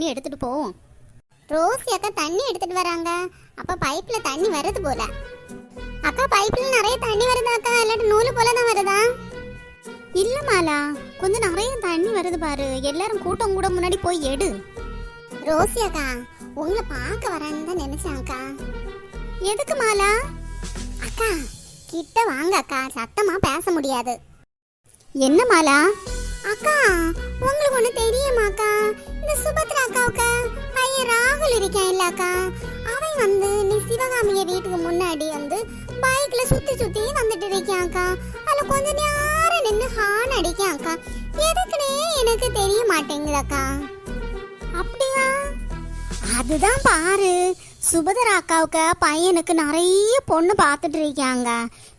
தண்ணி எடுத்துட்டு போவோம் ரோஸ் அக்கா தண்ணி எடுத்துட்டு வராங்க. அப்ப பைப்ல தண்ணி வருது போல. அக்கா பைப்ல நிறைய தண்ணி வருதா அக்கா? இல்லாட்டி நூலு போல தான் வருதா? இல்ல மாலா கொஞ்சம் நிறைய தண்ணி வருது பாரு. எல்லாரும் கூட்டம் கூட முன்னாடி போய் எடு. ரோசி அக்கா உங்களை பார்க்க வரேன்னு தான் நினைச்சேன் அக்கா. எதுக்கு மாலா? அக்கா கிட்ட வாங்க அக்கா. சத்தமா பேச முடியாது. என்ன மாலா? அக்கா உங்களுக்கு ஒண்ணு தெரியுமாக்கா இந்த சுபத்ரா அக்காவுக்கு பையன் ராகுல் இருக்கான் இல்ல அக்கா. அவன் வந்து நீ சிவகாமிய வீட்டுக்கு முன்னாடி வந்து பைக்ல சுத்தி சுத்தி வந்துட்டு இருக்கான் அக்கா. அதுல கொஞ்ச நேரம் நின்று ஹார்ன் அடிக்கான்க்கா எதுக்குனே எனக்கு தெரிய மாட்டேங்குது அக்கா. அப்படியா? அதுதான் பாரு. சுபதரா அக்காவுக்கு பையனுக்கு நிறைய பொண்ணு பார்த்துட்டு இருக்காங்க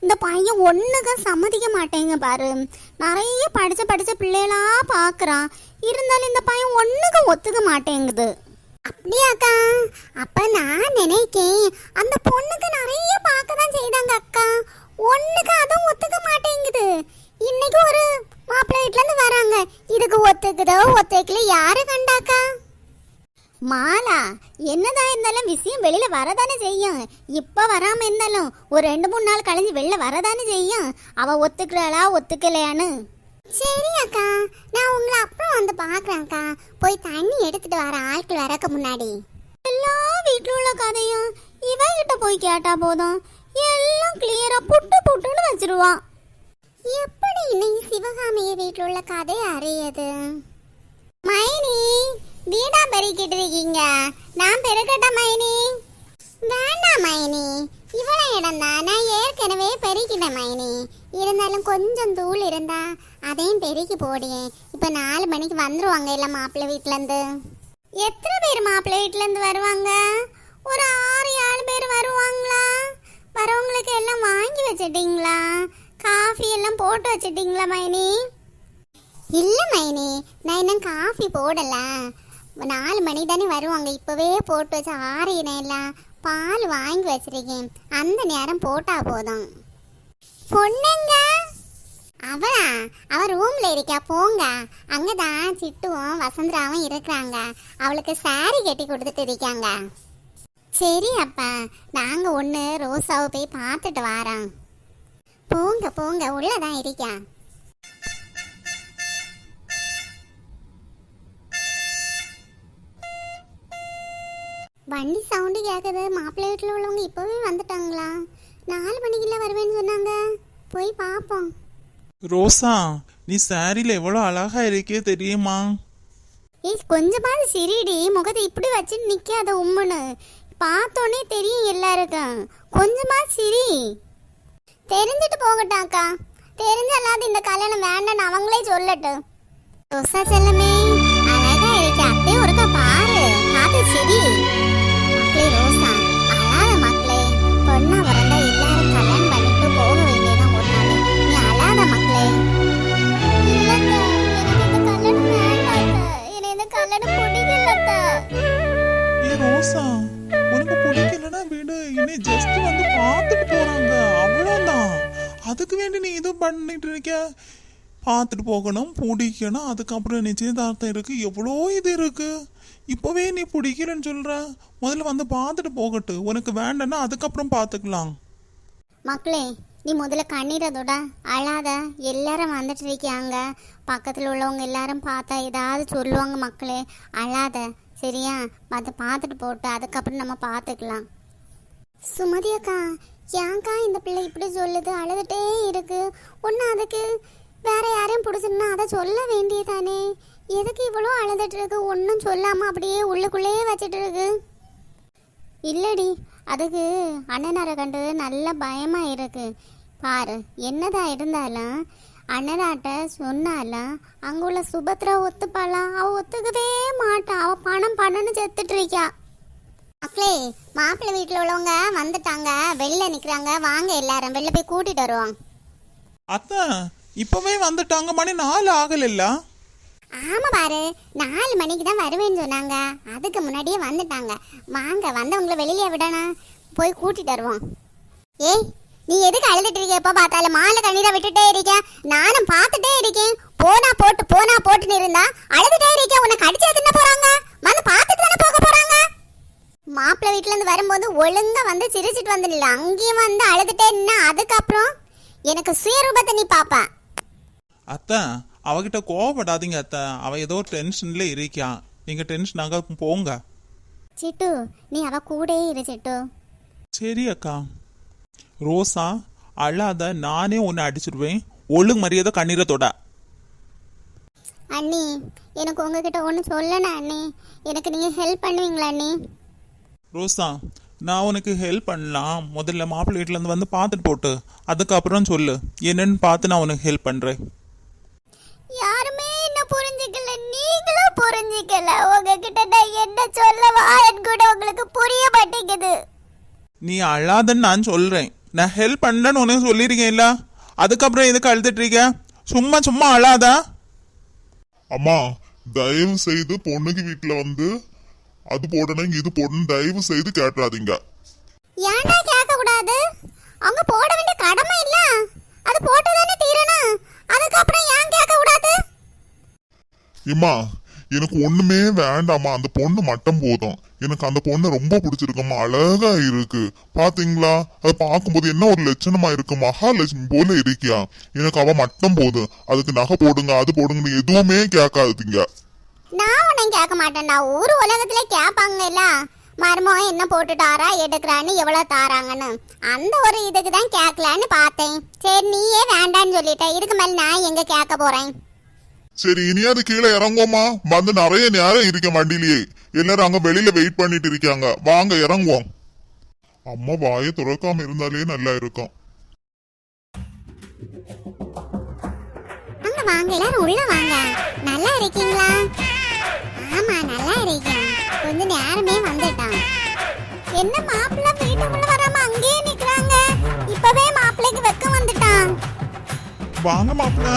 இந்த பையன் ஒண்ணுக்கு சம்மதிக்க மாட்டேங்க பாரு. நிறைய படிச்ச படிச்ச பிள்ளைகளா பார்க்குறான். இருந்தாலும் இந்த பையன் ஒண்ணுக்கு ஒத்துக்க மாட்டேங்குது. அப்படியாக்கா? அப்ப நான் நினைக்கேன் அந்த பொண்ணுக்கு நிறைய பார்க்க தான் செய்தாங்க அக்கா ஒண்ணுக்கு அதுவும் ஒத்துக்க மாட்டேங்குது இன்னைக்கு ஒரு மாப்பிள்ளை வீட்டுல இருந்து வராங்க இதுக்கு ஒத்துக்குதோ ஒத்துக்கல யாரு கண்டாக்கா மாலா என்னதான் இருந்தாலும் விஷயம் வெளியில வரதானே செய்யும் இப்ப வராம இருந்தாலும் ஒரு ரெண்டு மூணு நாள் கழிஞ்சு வெளில வரதானே செய்யும். அவ ஒத்துக்கிறாளா ஒத்துக்கலையான்னு? சரி அக்கா நான் உங்களை அப்புறம் வந்து பாக்குறேன் அக்கா. போய் தண்ணி எடுத்துட்டு வர ஆட்கள் வரக்கு முன்னாடி. எல்லா வீட்டுல உள்ள கதையும் இவகிட்ட போய் கேட்டா போதும். எல்லாம் கிளியரா புட்டு புட்டுன்னு வச்சிருவான் எப்படி இன்னைக்கு சிவகாமிய வீட்டுல உள்ள கதை அறியது? மைனி வீடா பெருக்கிட்டு இருக்கீங்க. நான் பெருக்கட்டா மைனி? வேண்டாம் மைனி. இவ்வளோ இடம் தான். நான் ஏற்கனவே பெருக்கிட்டேன் மைனி. இருந்தாலும் கொஞ்சம் தூள் இருந்தா அதையும் பெருக்கி போடியே. இப்போ நாலு மணிக்கு வந்துருவாங்க இல்லை மாப்பிள்ளை வீட்டிலேருந்து? எத்தனை பேர் மாப்பிள்ளை வீட்டிலேருந்து வருவாங்க? ஒரு ஆறு ஏழு பேர் வருவாங்களா? வரவங்களுக்கு எல்லாம் வாங்கி வச்சிட்டிங்களா? காஃபி எல்லாம் போட்டு வச்சிட்டிங்களா மைனி? இல்லை மைனி. நான் இன்னும் காஃபி போடல. நாலு மணி தானே வருவாங்க. இப்போவே போட்டு வச்சு எல்லாம் பால் வாங்கி வச்சிருக்கேன். அந்த நேரம் போட்டா போதும். பொண்ணுங்க! அவளா? அவ ரூம்ல இருக்கா? போங்க. அங்கதான் சிட்டுவும் வசந்தராவும் இருக்கிறாங்க. அவளுக்கு சாரி கட்டி கொடுத்துட்டு இருக்காங்க. சரி அப்பா நாங்க ஒன்று ரோசாவை போய் பார்த்துட்டு வாரோம். போங்க போங்க உள்ளதான் இருக்கா வண்டி சவுண்டு கேட்குது மாப்பிள்ளை வீட்டில் உள்ளவங்க இப்போவே வந்துட்டாங்களா? நாலு மணிக்குள்ள வருவேன்னு சொன்னாங்க. போய் பார்ப்போம் ரோசா நீ சாரியில் எவ்வளோ அழகா இருக்கே தெரியுமா? ஏய் கொஞ்சமாவது சிரிடி. முகத்தை இப்படி வச்சுட்டு நிற்காத உம்முன்னு. பார்த்தோன்னே தெரியும் எல்லாருக்கும். கொஞ்சமா சிரி. தெரிஞ்சுட்டு போகட்டும் அக்கா. தெரிஞ்சல்லாது இந்த கல்யாணம் வேண்டாம்னு அவங்களே சொல்லட்டும். ரோசா செல்லமே. அழகா இருக்கு. அப்படியே ஒருக்கா பாரு. பார்த்து சிரி. பிடிக்கலன்னா ஜஸ்ட் வந்து பார்த்துட்டு போறாங்க. அவ்வளோதான் அதுக்கு வேண்டி நீ இது பண்ணிட்டு இருக்க. பார்த்துட்டு போகணும் பிடிக்கணும். அதுக்கப்புறம் நிச்சயதார்த்தம் இருக்கு. எவ்வளோ இது இருக்கு. இப்போவே நீ பிடிக்கிறேன்னு சொல்ற. முதல்ல வந்து பார்த்துட்டு போகட்டு. உனக்கு வேண்டனா அதுக்கப்புறம் பார்த்துக்கலாம். மக்களே நீ முதல்ல கண்ணீரதோட அழாத. எல்லாரும் வந்துட்டு இருக்காங்க. பக்கத்தில் உள்ளவங்க எல்லாரும் பார்த்தா ஏதாவது சொல்லுவாங்க மக்களே. அழாத. சரியா? அதை பார்த்துட்டு போட்டு அதுக்கப்புறம் நம்ம பார்த்துக்கலாம். சுமதி அக்கா ஏன்க்கா இந்த பிள்ளை இப்படி சொல்லுது? அழுதுட்டே இருக்கு. ஒன்று அதுக்கு வேற யாரையும் பிடிச்சிருந்தா அதை சொல்ல வேண்டியதானே? எதுக்கு இவ்வளோ அழுதுட்டு இருக்கு? ஒன்றும் சொல்லாமல் அப்படியே உள்ளுக்குள்ளேயே வச்சுட்டு இருக்கு. இல்லடி அதுக்கு அண்ணனாரை கண்டு நல்ல பயமாக இருக்கு. பாரு என்னதான் இருந்தாலும் அண்ணனாட்ட சொன்னாலும் அங்கே உள்ள சுபத்ரா ஒத்துப்பாளா? அவள் ஒத்துக்கவே மாட்டா. அவள் பணம் பணம்னு செத்துட்டு இருக்கா. மக்களே மாப்பிள்ளை வீட்டில் உள்ளவங்க வந்துட்டாங்க. வெளில நிக்கிறாங்க. வாங்க எல்லாரும். வெளில போய் கூட்டிட்டு வருவோம். அத்தை இப்போவே வந்துட்டாங்க. மணி நாலு ஆகலைல்ல? ஆமா பாரு. நாலு மணிக்கு தான் வருவேன்னு சொன்னாங்க. அதுக்கு முன்னாடியே வந்துட்டாங்க. வாங்க வந்தவங்கள வெளியில விடணும் போய் கூட்டிட்டு வருவோம். ஏய் நீ எதுக்கு அழுதுட்டு இருக்க? எப்ப பார்த்தாலும் மாலை கண்ணீரை விட்டுட்டே இருக்க. நானும் பார்த்துட்டே இருக்கேன். போனா போட்டு போனா போட்டுன்னு இருந்தா அழுதுட்டே இருக்க உன்னை கடிச்சு தின்ன போறாங்க வந்து பாரு மாப்பிள்ளை வீட்ல இருந்து வரும்போது ஒழுங்கா வந்து சிரிச்சிட்டு வந்துடல அங்கேயும் வந்து அழுதுட்டே நின்னா அதுக்கப்புறம் எனக்கு சுயரூபத்தை நீ பாப்ப. அத்தை அவகிட்ட கோவப்படாதீங்க அத்தை. அவ ஏதோ டென்ஷன்ல இருக்கியா? நீங்க டென்ஷன் ஆக போங்க. சிட்டு நீ அவ கூடயே இரு சிட்டு. சரி அக்கா. ரோசா அழாத நானே உன்னை அடிச்சிடுவேன் ஒழுங்கு மரியாதை கண்ணீரை தொட. அண்ணி எனக்கு உங்ககிட்ட ஒன்று சொல்லணும் அண்ணி. எனக்கு நீங்கள் ஹெல்ப் பண்ணுவீங்களா அண்ணி? ரோசா நான் உனக்கு ஹெல்ப் பண்ணலாம். முதல்ல மாப்பிள்ளை வீட்டுல இருந்து வந்து பார்த்துட்டு போட்டு அதுக்கப்புறம் சொல்லு. என்னன்னு பார்த்து நான் உனக்கு ஹெல்ப் பண்றேன். யாருமே என்ன புரிஞ்சுக்கல. நீங்களும் புரிஞ்சுக்கல. உங்ககிட்ட நான் என்ன சொல்ல வாரன் கூட உங்களுக்கு புரிய மாட்டேங்குது. நீ அழாதன்னு நான் சொல்றேன். நான் ஹெல்ப் பண்ணலன்னு உனக்கு சொல்லியிருக்கேன்ல. அதுக்கப்புறம் எதுக்கு அழுதுட்டு இருக்க? சும்மா சும்மா அழாதா. அம்மா தயவு செய்து பொண்ணுக்கு வீட்டுல வந்து அது போடணும் இது போடணும் தயவு செய்து கேட்டுறாதீங்க. ஏன்டா கேட்க கூடாது அவங்க போட வேண்டிய கடமை இல்ல. அது போட்டுதானே தீரணும். அதுக்கப்புறம் ஏன் கேட்க கூடாது இம்மா எனக்கு ஒண்ணுமே வேண்டாம்மா. அந்த பொண்ணு மட்டும் போதும். எனக்கு அந்த பொண்ணு ரொம்ப பிடிச்சிருக்கும்மா. அழகா இருக்கு. பாத்தீங்களா? அதை பார்க்கும்போது என்ன ஒரு லட்சணமா இருக்கு? மகாலட்சுமி போல இருக்கியா? எனக்கு அவ மட்டும் போதும். அதுக்கு நகை போடுங்க அது போடுங்க எதுவுமே கேட்காதீங்க. நான் உன்னை கேட்க மாட்டேன்டா. ஊர் உலகத்துல கேட்பாங்க இல்ல மருமகன் என்ன போட்டுட்டாரா எடுக்கிறான்னு எவ்வளவு தாராங்கன்னு. அந்த ஒரு இதுக்கு தான் கேட்கலான்னு பார்த்தேன். சரி நீயே வேண்டான்னு சொல்லிட்ட. இதுக்கு மேல நான் எங்க கேட்க போறேன்? சரி இனியாவது கீழே இறங்குவோமா வந்து நிறைய நேரம் இருக்க வண்டியிலேயே. எல்லாரும் அங்க வெளியில வெயிட் பண்ணிட்டு இருக்காங்க. வாங்க இறங்குவோம். அம்மா வாயை துறக்காம இருந்தாலே நல்லா இருக்கும். வாங்க எல்லாரும் உள்ள வாங்க. நல்லா இருக்கீங்களா? ஆமா நல்லா இருக்கேன். கொஞ்ச நேரமே வந்துட்டான். என்ன மாப்பிள்ளை வீட்டுக்குள்ள வராம அங்கேயே நிக்கிறாங்க? இப்பவே மாப்பிள்ளைக்கு வெக்கம் வந்துட்டான். வாங்க மாப்பிள்ள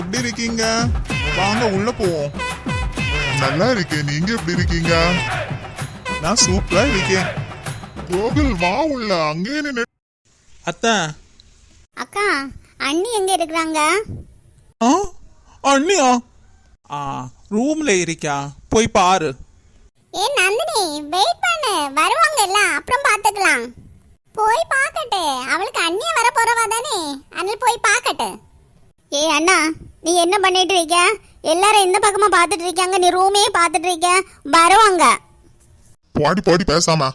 எப்படி இருக்கீங்க? வாங்க உள்ள போவோம். நல்லா இருக்கேன் நீங்க எப்படி இருக்கீங்க? நான் சூப்பரா இருக்கேன். கோகுல் வா உள்ள அங்கே நின்னு அத்தை. அக்கா அண்ணி எங்க இருக்கிறாங்க? ஆ அண்ணியா? ஆ ரூம்ல இருக்கா போய் பாரு. ஏ நந்தினி வெயிட் பண்ணு. வருவாங்க எல்லாம். அப்புறம் பாத்துக்கலாம். போய் பார்க்கட்டு அவளுக்கு அண்ணிய வர போறவா தானே. அதனால போய் பார்க்கட்டு ஏ அண்ணா நீ என்ன பண்ணிட்டு இருக்க? எல்லாரும் இந்த பக்கமா பார்த்துட்டு இருக்காங்க. நீ ரூமே பார்த்துட்டு இருக்க. வருவாங்க. பாடி பாடி பேசாம.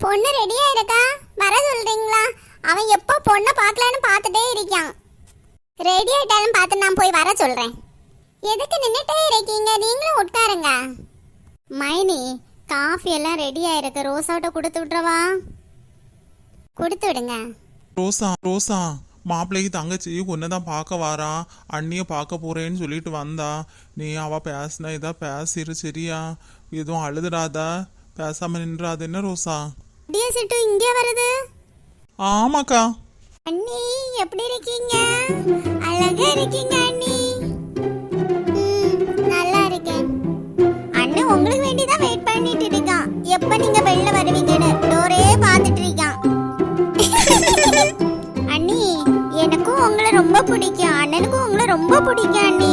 பொண்ணு ரெடியா இருக்கா? வர சொல்றீங்களா? அவன் எப்போ பொண்ணை பார்க்கலான்னு பார்த்துட்டே இருக்கான். ரெடி ஆயிட்டாலும் பார்த்து நான் போய் வர சொல்றேன். எதுக்கு நின்னுட்டே இருக்கீங்க? நீங்களும் உட்காருங்க. மைனி காஃபி எல்லாம் ரெடியா இருக்கு ரோசாவிட்ட கொடுத்து விட்றவா? கொடுத்து விடுங்க. ரோசா ரோசா மாப்பிள்ளைக்கு தங்கச்சி தான் பார்க்க வாரா அண்ணிய பார்க்க போறேன்னு சொல்லிட்டு வந்தா. நீ அவ பேசின இதா பேசிரு சரியா? எதுவும் அழுதுடாத. பேசாம நின்றாது. என்ன ரோசா? டிய சிட்டு இங்கே வருது. ஆமாக்கா. அண்ணி எப்படி இருக்கீங்க? அழகா இருக்கீங்க பண்ணிட்டு இருக்கான் எப்ப நீங்க வெளில வருவீங்கன்னு டோரே பார்த்துட்டு இருக்கான் அண்ணி எனக்கும் உங்களை ரொம்ப பிடிக்கும். அண்ணனுக்கும் உங்களை ரொம்ப பிடிக்கும் அண்ணி.